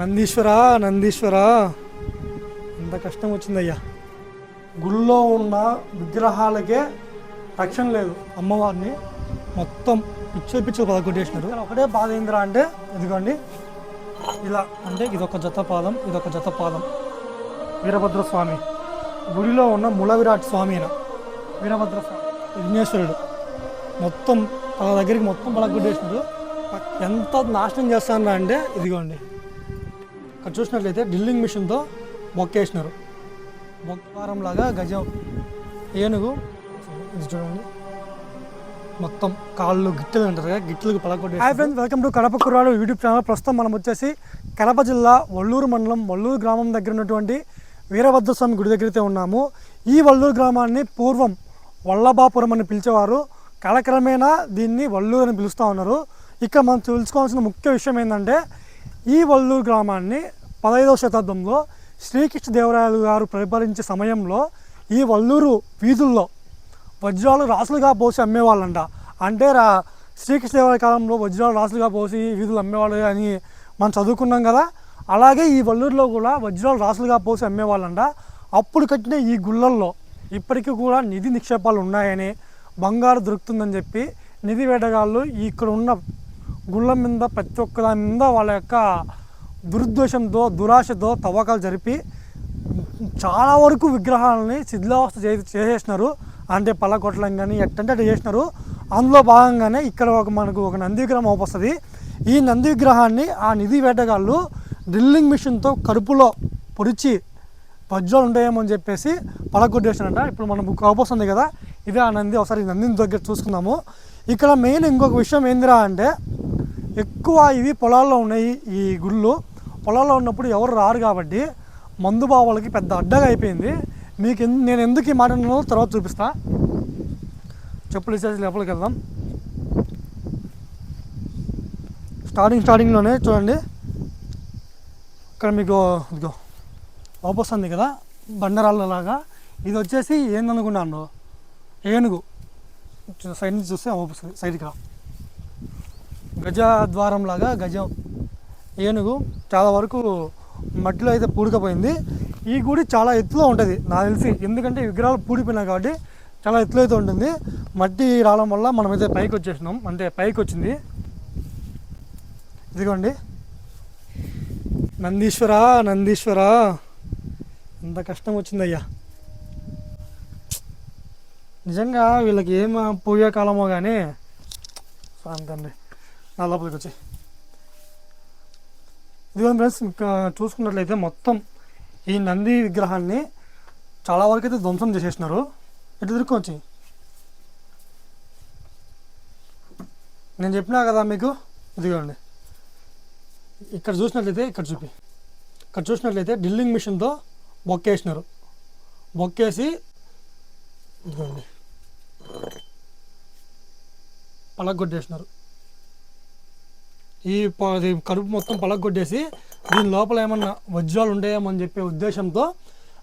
నందీశ్వర నందీశ్వర. ఎంత కష్టం వచ్చిందయ్యా. గుళ్ళో ఉన్న విగ్రహాలకే రక్షణ లేదు అమ్మవారిని. మొత్తం పిచ్చలు పిచ్చలు పదకొట్టేసినారు ఒకటే బాధ ఏందిరా అంటే ఇదిగోండి. ఇలా అంటే ఇదొక జత పాదం ఇదొక జత పాదం. వీరభద్ర స్వామి గుడిలో ఉన్న మూల విరాట్ స్వామి అయిన వీరభద్ర స్వామి విఘ్నేశ్వరుడు. మొత్తం తన దగ్గరికి మొత్తం పలగొట్టేసినారు ఎంత నాశనం చేస్తాను అంటే ఇదిగోండి. ఇక్కడ చూసినట్లయితే డ్రిల్లింగ్ మిషన్తో మొక్కేసినారు. మొక్కవారంలాగా గజం ఏనుగు ఇది చూడండి. మొత్తం కాళ్ళు గిట్టెలు అంటారు కదా గిట్టలకు పలకొట్టి hi friends welcome to Kadapa కుర్రాడు యూట్యూబ్ ఛానల్. ప్రస్తుతం మనం వచ్చేసి కడప జిల్లా వల్లూరు మండలం వల్లూరు గ్రామం దగ్గర ఉన్నటువంటి వీరభద్ర స్వామి గుడి దగ్గరైతే ఉన్నాము. ఈ వల్లూరు గ్రామాన్ని పూర్వం వల్లభాపురం అని పిలిచేవారు. కాలక్రమేణా దీన్ని వల్లూరు అని పిలుస్తూ ఉన్నారు. ఇక్కడ మనం తెలుసుకోవాల్సిన ముఖ్య విషయం ఏంటంటే ఈ వల్లూరు గ్రామాన్ని పదహైదవ శతాబ్దంలో శ్రీకృష్ణదేవరాయలు గారు పరిపాలించే సమయంలో ఈ వల్లూరు వీధుల్లో వజ్రాలు రాసులుగా పోసి అమ్మేవాళ్ళంట. అంటే రా శ్రీకృష్ణదేవరాయ కాలంలో వజ్రాలు రాసులుగా పోసి వీధులు అమ్మేవాళ్ళు అని మనం చదువుకున్నాం కదా. అలాగే ఈ వల్లూరులో కూడా వజ్రాలు రాసులుగా పోసి అమ్మేవాళ్ళంట. అప్పుడు కట్టిన ఈ గుళ్ళల్లో ఇప్పటికీ కూడా నిధి నిక్షేపాలు ఉన్నాయని బంగారు దొరుకుతుందని చెప్పి నిధి వేటగాళ్ళు ఇక్కడ ఉన్న గుళ్ళ మీద ప్రతి ఒక్క దాని మీద వాళ్ళ యొక్క దురుద్దేశంతో దురాశతో తవ్వకాలు జరిపి చాలా వరకు విగ్రహాలని శిథిలావస్థ చే చేసేసినారు. అంటే పళ్ళకొట్టడం కానీ ఎట్టంటే అట్లా చేసినారు. అందులో భాగంగానే ఇక్కడ ఒక మనకు ఒక నంది విగ్రహం అవుపస్తుంది. ఈ నంది విగ్రహాన్ని ఆ నిధి వేటగాళ్ళు డ్రిల్లింగ్ మిషన్తో కడుపులో పొడిచి వజ్రాలు ఉంటాయేమో అని చెప్పేసి పలగొట్టేసినారంట. ఇప్పుడు మనం అవపోస్తుంది కదా ఇదే ఆ నంది. ఒకసారి నందిని దగ్గర చూసుకుందాము. ఇక్కడ మెయిన్ ఇంకొక విషయం ఏందిరా అంటే ఎక్కువ ఇవి పొలాల్లో ఉన్నాయి ఈ గుళ్ళు. పొలాల్లో ఉన్నప్పుడు ఎవరు రారు కాబట్టి మందు బావులకి పెద్ద అడ్డగా అయిపోయింది. మీకు నేను ఎందుకు ఈ మాట తర్వాత చూపిస్తా. చెప్పులు ఇచ్చేసి లోపలికి వెళ్దాం. స్టార్టింగ్ స్టార్టింగ్లోనే చూడండి. ఇక్కడ మీకు ఇదిగో వస్తుంది కదా బండరాళ్ళలాగా. ఇది వచ్చేసి ఏందనుకున్నాను? ఏనుగు. సైడ్ నుంచి చూస్తే ఓపస్తుంది సైడ్కి గజ ద్వారం లాగా గజం. ఏనుగు చాలా వరకు మట్టిలో అయితే పూడుకపోయింది. ఈ గుడి చాలా ఎత్తులో ఉంటుంది నాకు తెలిసి. ఎందుకంటే విగ్రహాలు పూడిపోయినాయి కాబట్టి చాలా ఎత్తులో అయితే ఉంటుంది. మట్టి రావడం వల్ల మనమైతే పైకి వచ్చేసినాం. అంటే పైకి వచ్చింది. ఇదిగోండి. నందీశ్వర నందీశ్వర. ఎంత కష్టం వచ్చిందయ్యా. నిజంగా వీళ్ళకి ఏం పోయే కాలమో కానీ అంతండి నా లోపలికి వచ్చి ఇదిగో ఫ్రెండ్స్ ఇంకా చూసుకున్నట్లయితే మొత్తం ఈ నంది విగ్రహాన్ని చాలా వరకు అయితే ధ్వంసం చేసేసినారు. ఎటు తిరుక్కొచ్చి నేను చెప్పినా కదా మీకు? ఇదిగోండి. ఇక్కడ చూసినట్లయితే ఇక్కడ చూపి. ఇక్కడ చూసినట్లయితే డ్రిల్లింగ్ మిషన్తో బొక్కేసినారు. బొక్కేసి ఇదిగోండి. పలగొట్టేసినారు. ఈ ప- కడుపు మొత్తం పలగొట్టేసి దీని లోపల ఏమన్నా వజ్రాలు ఉంటాయేమో అని చెప్పే ఉద్దేశంతో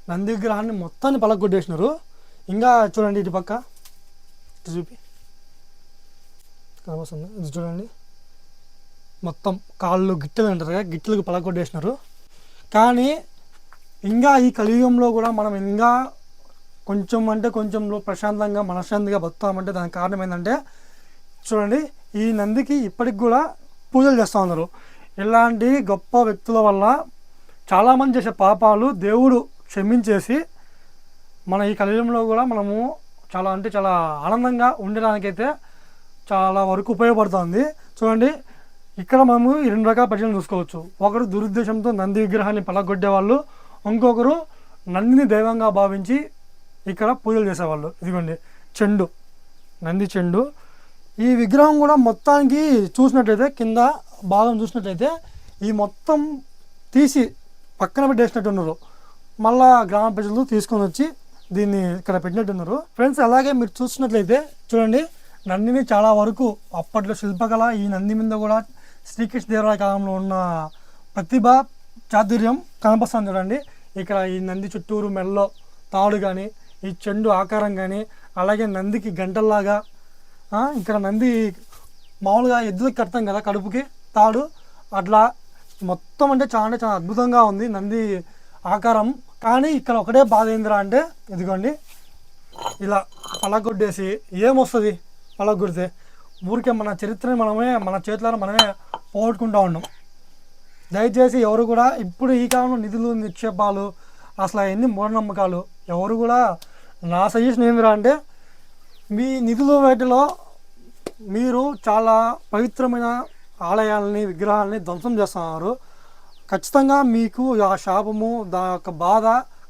నందిగ్రహాన్ని మొత్తాన్ని పలగొట్టేసినారు. ఇంకా చూడండి ఇటు పక్క. చూపి. కనబడుతుంది? ఇది చూడండి. మొత్తం కాళ్ళు గిట్టలు అంటారు కదా గిట్టలకు పలగొట్టేసినారు. కానీ ఇంకా ఈ కలియుగంలో కూడా మనం ఇంకా కొంచెం అంటే కొంచెంలో ప్రశాంతంగా మనశ్శాంతిగా బతుకుతామంటే దానికి కారణం ఏంటంటే చూడండి ఈ నందికి ఇప్పటికి కూడా పూజలు చేస్తూ ఉన్నారు. ఇలాంటి గొప్ప వ్యక్తుల వల్ల చాలామంది చేసే పాపాలు దేవుడు క్షమించేసి మన ఈ కలియుగంలో కూడా మనము చాలా అంటే చాలా ఆనందంగా ఉండడానికైతే చాలా వరకు ఉపయోగపడుతుంది. చూడండి ఇక్కడ మనము ఈ రెండు రకాల ప్రజలను చూసుకోవచ్చు. ఒకరు దురుద్దేశంతో నంది విగ్రహాన్ని పలగొట్టే వాళ్ళు ఇంకొకరు నందిని దైవంగా భావించి ఇక్కడ పూజలు చేసేవాళ్ళు. ఇదిగోండి చెండు నంది చెండు. ఈ విగ్రహం కూడా మొత్తానికి చూసినట్లయితే కింద భాగం చూసినట్లయితే ఈ మొత్తం తీసి పక్కన పెట్టేసినట్టున్నారు మళ్ళా గ్రామ ప్రజలు తీసుకొని వచ్చి దీన్ని ఇక్కడ పెట్టినట్టున్నారు ఫ్రెండ్స్ అలాగే మీరు చూసినట్లయితే చూడండి నందిని చాలా వరకు అప్పట్లో శిల్పకళ ఈ నంది మీద కూడా శ్రీకృష్ణ దేవరాయ కాలంలో ఉన్న ప్రతిభ చాతుర్యం కనపస్తుంది చూడండి. ఇక్కడ ఈ నంది చుట్టూరు మెల్లో తాడు కానీ ఈ చెండు ఆకారం కానీ అలాగే నందికి గంటల్లాగా ఇక్కడ నంది మామూలుగా ఎద్దులకి కడతాం కదా కడుపుకి తాడు అట్లా మొత్తం అంటే చాలా అంటే చాలా అద్భుతంగా ఉంది నంది ఆకారం. కానీ ఇక్కడ ఒకటే బాధ ఏందిరా అంటే ఇదిగోండి ఇలా పలగొట్టేసి ఏమొస్తుంది పలగొడితే? ఊరికే మన చరిత్రని మనమే మన చేతులను మనమే పోగొట్టుకుంటా ఉన్నాం దయచేసి ఎవరు కూడా ఇప్పుడు ఈ కాలంలో నిధులు నిక్షేపాలు అసలు అవన్నీ మూఢనమ్మకాలు ఎవరు కూడా నా సజెషన్ ఏందిరా అంటే మీ నిధులు వేటిలో మీరు చాలా పవిత్రమైన ఆలయాలని విగ్రహాలని ధ్వంసం చేస్తున్నారు. ఖచ్చితంగా మీకు ఆ శాపము దా యొక్క బాధ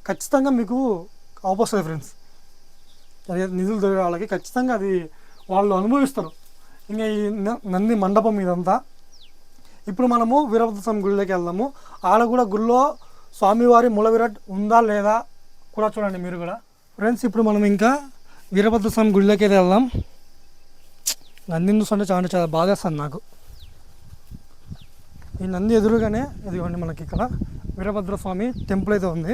ఖచ్చితంగా మీకు అవపస్తుంది ఫ్రెండ్స్ అదే నిధులు దొరికే వాళ్ళకి ఖచ్చితంగా అది వాళ్ళు అనుభవిస్తారు. ఇంకా ఈ న- నంది మండపం ఇదంతా. ఇప్పుడు మనము వీరభద్ర స్వామి గుడిలోకి వెళ్దాము. ఆడ కూడా గుడిలో స్వామివారి మూలవిరాట్ ఉందా లేదా కూడా చూడండి మీరు కూడా. ఫ్రెండ్స్ ఇప్పుడు మనం ఇంకా వీరభద్ర స్వామి గుడిలోకి అయితే వెళ్దాం. నందిని చూస్తుంటే చాలా చాలా బాధేస్తుంది నాకు. ఈ నంది ఎదురుగానే ఇదిగోండి మనకి ఇక్కడ వీరభద్ర స్వామి టెంపుల్ అయితే ఉంది.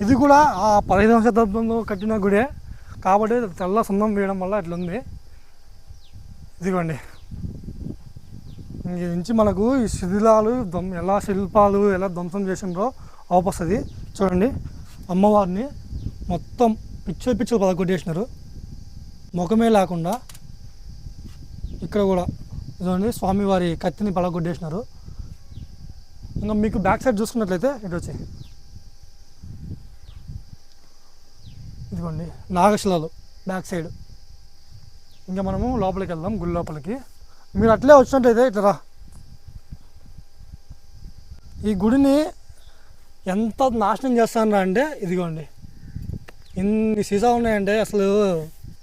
ఇది కూడా ఆ పదిహేదవ శతాబ్దంలో కట్టిన గుడే కాబట్టి తెల్ల సున్నం వేయడం వల్ల ఉంది. ఇదిగోండి. ఇంక నుంచి మనకు ఈ శిథిలాలు ధ్వం- ఎలా శిల్పాలు ఎలా ధ్వంసం చేసిండ్రో అవపస్తుంది. చూడండి. అమ్మవారిని మొత్తం పిచ్చలు పిచ్చలు పదకొట్టేసినారు ముఖమే లేకుండా ఇక్కడ కూడా ఇదండి స్వామివారి కత్తిని పలగొట్టేసినారు ఇంకా మీకు బ్యాక్ సైడ్ చూసుకున్నట్లయితే ఇటు వచ్చి. ఇదిగోండి నాగశిలలు బ్యాక్ సైడ్. ఇంకా మనము లోపలికి వెళ్దాం గుడి లోపలికి. మీరు అట్లే వచ్చినట్టయితే ఇట్లా రా. ఈ గుడిని ఎంత నాశనం చేస్తాను అంటే ఇదిగోండి. ఇన్ని సీసా ఉన్నాయంటే అసలు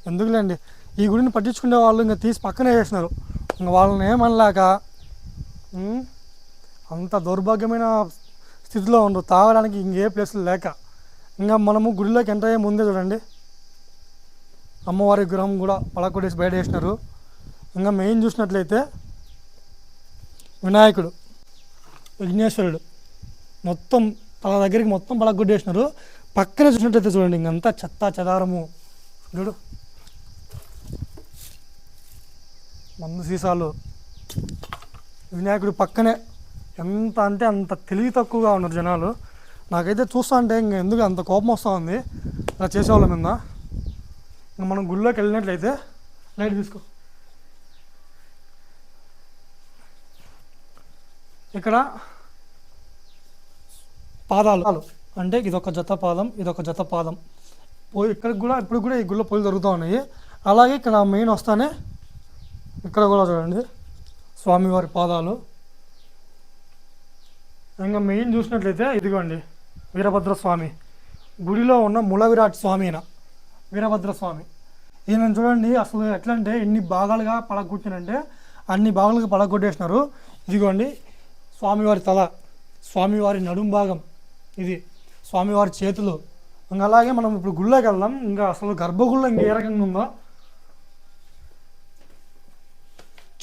ఎందుకులేండి ఈ గుడిని పట్టించుకునే వాళ్ళు ఇంకా తీసి పక్కనే వేసినారు. ఇంకా వాళ్ళని ఏమనలేక అంత దౌర్భాగ్యమైన స్థితిలో ఉండరు తాగడానికి ఇంకే ప్లేస్లు లేక. ఇంకా మనము గుడిలోకి ఎంటర్ అయ్యే ముందే చూడండి. అమ్మవారి విగ్రహం కూడా పడకొట్టేసి బయట వేసినారు. ఇంకా మెయిన్ చూసినట్లయితే వినాయకుడు విఘ్నేశ్వరుడు మొత్తం తన దగ్గరికి మొత్తం పడగొట్టేసినారు. పక్కనే చూసినట్లయితే చూడండి ఇంకంతా చెత్త చెదారము. చూడు. మందు సీసాలు. వినాయకుడు పక్కనే ఎంత అంటే అంత తెలివి తక్కువగా ఉన్నారు జనాలు. నాకైతే చూస్తా అంటే ఇంక ఎందుకు అంత కోపం వస్తూ ఉంది. అలా చేసేవాళ్ళ మీద ఇంకా మనం గుళ్ళోకి వెళ్ళినట్లయితే లైట్ తీసుకో. ఇక్కడ పాదాలు. అంటే ఇదొక జత పాదం ఇదొక జత పాదం. పోయి ఇక్కడికి కూడా ఇప్పుడు కూడా ఈ గుళ్ళో పూజలు జరుగుతూ ఉన్నాయి. అలాగే ఇక్కడ మెయిన్ వస్తానే ఇక్కడ కూడా చూడండి. స్వామివారి పాదాలు. ఇంకా మెయిన్ చూసినట్లయితే ఇదిగోండి వీరభద్ర స్వామి గుడిలో ఉన్న ములవిరాట్ స్వామి ఈయన. వీరభద్ర స్వామి ఈయన చూడండి అసలు ఎట్లా అంటే ఎన్ని భాగాలుగా పడగొట్టినంటే అన్ని భాగాలుగా పడగొట్టేసినారు. ఇదిగోండి స్వామివారి తల స్వామివారి నడుం భాగం ఇది స్వామివారి చేతులు. ఇంకా అలాగే మనం ఇప్పుడు గుళ్ళకి వెళ్దాం. ఇంకా అసలు గర్భగుళ్ళ ఇంకా ఏ రకంగా ఉందో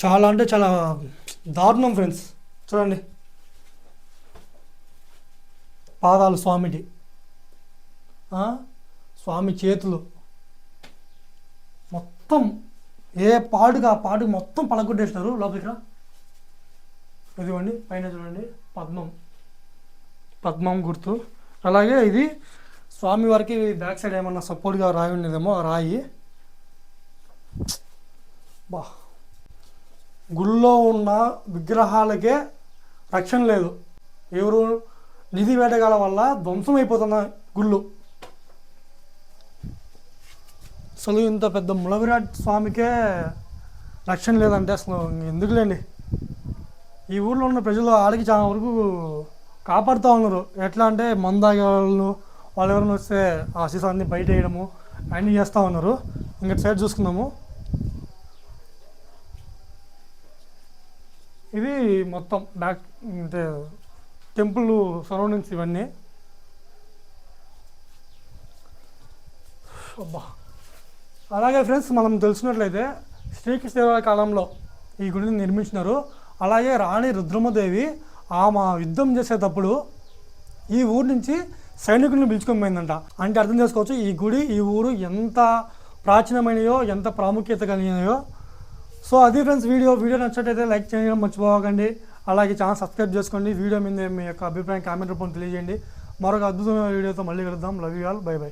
చాలా అంటే చాలా దారుణం ఫ్రెండ్స్ చూడండి. పాదాలు స్వామిటి స్వామి చేతులు. మొత్తం ఏ పాడుగా ఆ పాడు మొత్తం పలగొట్టేసినారు లోపలికి రా. ఇదిగోండి పైన చూడండి పద్మం. పద్మం గుర్తు. అలాగే ఇది స్వామి వారికి బ్యాక్ సైడ్ ఏమన్నా సపోర్ట్గా రాయి ఉండేదేమో రాయి. బా. గుళ్ళో ఉన్న విగ్రహాలకే రక్షణ లేదు. ఎవరు నిధి వేటగాల వల్ల ధ్వంసం అయిపోతున్న గుళ్ళు. అసలు ఇంత పెద్ద ములవిరాట్ స్వామికే రక్షణ లేదంటే అసలు ఎందుకులేండి? ఈ ఊళ్ళో ఉన్న ప్రజలు ఆడికి చాలా వరకు కాపాడుతూ ఉన్నారు. ఎట్లా అంటే మందాగే వాళ్ళు వాళ్ళు ఎవరైనా వస్తే ఆ సీసాన్ని బయట వేయడము అన్నీ చేస్తూ ఉన్నారు. ఇంకా సైడ్ చూసుకుందాము. ఇది మొత్తం బ్యాక్ అంటే టెంపుల్ సరౌండింగ్స్ ఇవన్నీ. అబ్బా. అలాగే ఫ్రెండ్స్ మనం తెలిసినట్లయితే శ్రీకృష్ణదేవరాయ కాలంలో ఈ గుడిని నిర్మించినారు. అలాగే రాణి రుద్రమదేవి ఆమె యుద్ధం చేసేటప్పుడు ఈ ఊరు నుంచి సైనికులను పిలుచుకొని పోయిందంట. అంటే అర్థం చేసుకోవచ్చు ఈ గుడి ఈ ఊరు ఎంత ప్రాచీనమైనయో ఎంత ప్రాముఖ్యత కలిగినాయో సో అది ఫ్రెండ్స్ వీడియో వీడియో నచ్చినట్టయితే లైక్ చేయడం మర్చిపోకండి. అలాగే ఛానల్ సబ్స్క్రైబ్ చేసుకోండి. వీడియో మీద మీ యొక్క అభిప్రాయం కామెంట్ రూపంలో తెలియజేయండి. మరొక అద్భుతమైన వీడియోతో మళ్ళీ కలుద్దాం. Love you all bye bye